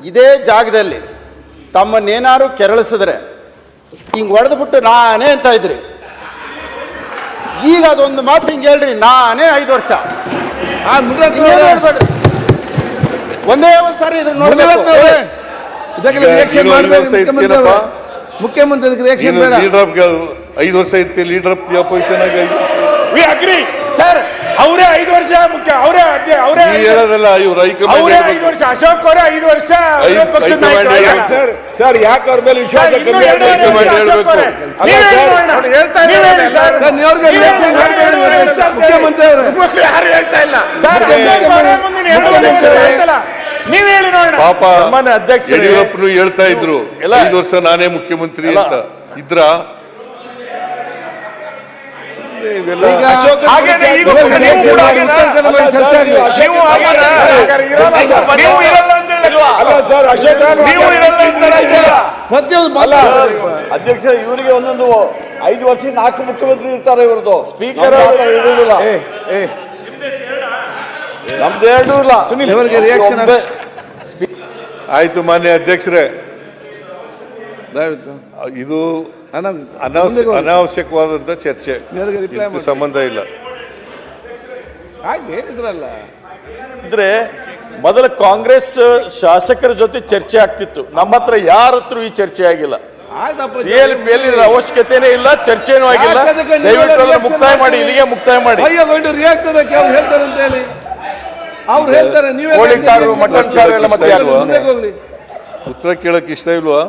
ಇದೇ ಜಾಗದಲ್ಲಿ ತಮ್ಮನ್ನೇನಾರು ಕೆರಳಿಸಿದ್ರೆ ಹಿಂಗ್ ಹೊಡೆದ್ಬಿಟ್ಟು ನಾನೇ ಅಂತ ಇದ್ರಿ. ಈಗ ಅದೊಂದು ಮಾತು ಹಿಂಗೆ ಹೇಳ್ರಿ ನಾನೇ ಐದು ವರ್ಷ. ಒಂದೇ ಒಂದ್ ಸಾರಿ ಇದನ್ನ ನೋಡ್ಬೇಕು. ಮುನಿರತ್ನ ಅವರೇ, ಇದಕ್ಕೆ ಈಗ ರಿಯಾಕ್ಷನ್ ನೀನು ಮಾಡಬೇಕು ಮುಖ್ಯಮಂತ್ರಿ ಐದು ವರ್ಷ ಇರ್ತಿ ಲೀಡರ್ ಆಫ್ ದಿ ಅಪೋಸಿಷನ್ ಆಗಿ ವಿ ಅಗ್ರಿ ಸರ್ ಅವರೇ ಐದು ವರ್ಷ ಮುಖ್ಯ ಅವರೇ ಅವರೇ ನೀ ಹೇಳೋದಲ್ಲ ಇವ್ರು ಅವರೇ ಐದು ವರ್ಷ ಅಶೋಕ್ ಅವರೇ ಐದು ವರ್ಷ ಐದು- ಪಕ್ಷದ ಹೈಕಮಾಂಡ್ ನಾಯಕರು. ಸರ್ ಸರ್ ಯಾಕೆ ಅವ್ರ ಮೇಲೆ ವಿಶ್ವಾಸ ಸರ್, ಇನ್ನೂ ಕಮ್ಮಿ ಎರಡೂವರೆ ಆಗಿದೆ? ವರ್ಷ ಅಶೋಕ್ ಅವರೇ. ಹೇಳ್ಬೇಕು. ನೀವೇ ಸರ್, ನೋಡೋಣ. ಅವ್ರು ಹೇಳ್ತಾ ನೀವೇ ಇದ್ದಾರೆ ಹೇಳಿ ಸರ್. ಸರ್, ನೀವು ಅವ್ರಿಗೆ ನೀವೇ reaction ಹೇಳಿ ಮಾಡ್ಬೇಡಿ. ಎರಡೂವರೆ ವರ್ಷ ಅಂತ ಹೇಳಿ. ಮುಖ್ಯಮಂತ್ರಿ ಅವರೇ. ಮುಖ್ಯಮಂತ್ರಿ ಯಾರು ಹೇಳ್ತಾ ಇಲ್ಲ ಸರ್ ಮುಖ್ಯಮಂತ್ರಿ ಅಶೋಕ್ ಅವರೇ ಮುಂದಿನ ಎರಡೂವರೆ ವರ್ಷ ಮುಖ್ಯಮಂತ್ರಿ ಹೇಳ್ತಲ್ಲ. ನೀವ್ ಹೇಳಿ ನೋಡೋಣ ಪಾಪ ಸನ್ಮಾನ್ಯ ಅಧ್ಯಕ್ಷರೇ. ಯಡಿಯೂರಪ್ಪನು ಹೇಳ್ತಾ ಇದ್ರು ಎಲ್ಲ ಐದು ವರ್ಷ ನಾನೇ ಮುಖ್ಯಮಂತ್ರಿ ಅಂತ ಇದ್ರ ಅಧ್ಯಕ್ಷ ಇವರಿಗೆ ಒಂದೊಂದು ಐದು ವರ್ಷ ನಾಲ್ಕು ಮುಖ್ಯಮಂತ್ರಿ ಇರ್ತಾರೆ ಇವರದು ಸ್ಪೀಕರ್ ನಮ್ದು ಇಲ್ಲ ಸುನಿಲ್ ಥರ ಇರುವುದಿಲ್ಲ. ಏ ಏ. ನಮ್ದು ಎರಡೂ ಇಲ್ಲ ಇವರಿಗೆ ರಿಯಾಕ್ಷನ್. ಆಯ್ತು ಮಾನ್ಯ ಅಧ್ಯಕ್ಷರೇ. ದಯವಿಟ್ಟು. ಇದು ಅನಾವಶ್ಯ. ಅನಾವಶ್ಯಕವಾದಂತ ಚರ್ಚೆ. ಇದಕ್ಕೆ ಸಂಬಂಧ ಇಲ್ಲ. ಹಾಗೆ ಹೇಳಿದ್ರಲ್ಲ. ಇದ್ರೆ ಮೊದಲ ಕಾಂಗ್ರೆಸ್ ಶಾಸಕರ ಜೊತೆ ಚರ್ಚೆ ಆಗ್ತಿತ್ತು. ನಮ್ಮ ಹತ್ರ ಯಾರ ಹತ್ರ ಈ ಚರ್ಚೆ ಆಗಿಲ್ಲ. ಸಿಎಲ್ ಮೇಲಿನ ಅವಶ್ಯಕತೆನೇ ಇಲ್ಲ ಚರ್ಚೆನೂ ಆಗಿಲ್ಲ. ದಯವಿಟ್ಟು ಅದನ್ನ ಮುಕ್ತಾಯ ಮಾಡಿ ಇಲ್ಲಿಗೆ ಮುಕ್ತಾಯ ಮಾಡಿ. ಅಯ್ಯೋ ರಿಯಾಕ್ಟ್ ಅವ್ರು ಹೇಳ್ತಾರೆ ಅಂತ ಹೇಳಿ. ಅವ್ರು ಹೇಳ್ತಾರೆ ನೀವೇ ಕೋಳಿ ಸಾರು. ಮಟನ್ ಸಾರು ಎಲ್ಲ ಮತ್ತೆ ಹೋಗ್ಲಿ. ಉತ್ತರ ಕೇಳಕ್ ಇಷ್ಟ ಇಲ್ವಾ?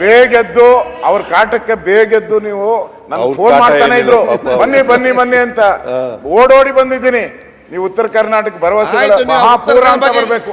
ಬೇಗೆದ್ದು ಅವ್ರ ಕಾಟಕ್ಕೆ ಬೇಗೆದ್ದು ನೀವು ನನ್ ಫೋನ್ ಮಾಡ್ತಾನೆ ಇದ್ರು ಬನ್ನಿ ಬನ್ನಿ ಬನ್ನಿ ಅಂತ ಓಡೋಡಿ ಬಂದಿದ್ದೀನಿ. ನೀವು ಉತ್ತರ ಕರ್ನಾಟಕ ಭರವಸೆ ಮಹಾಪೂರ ಅಂತ ಬರಬೇಕು.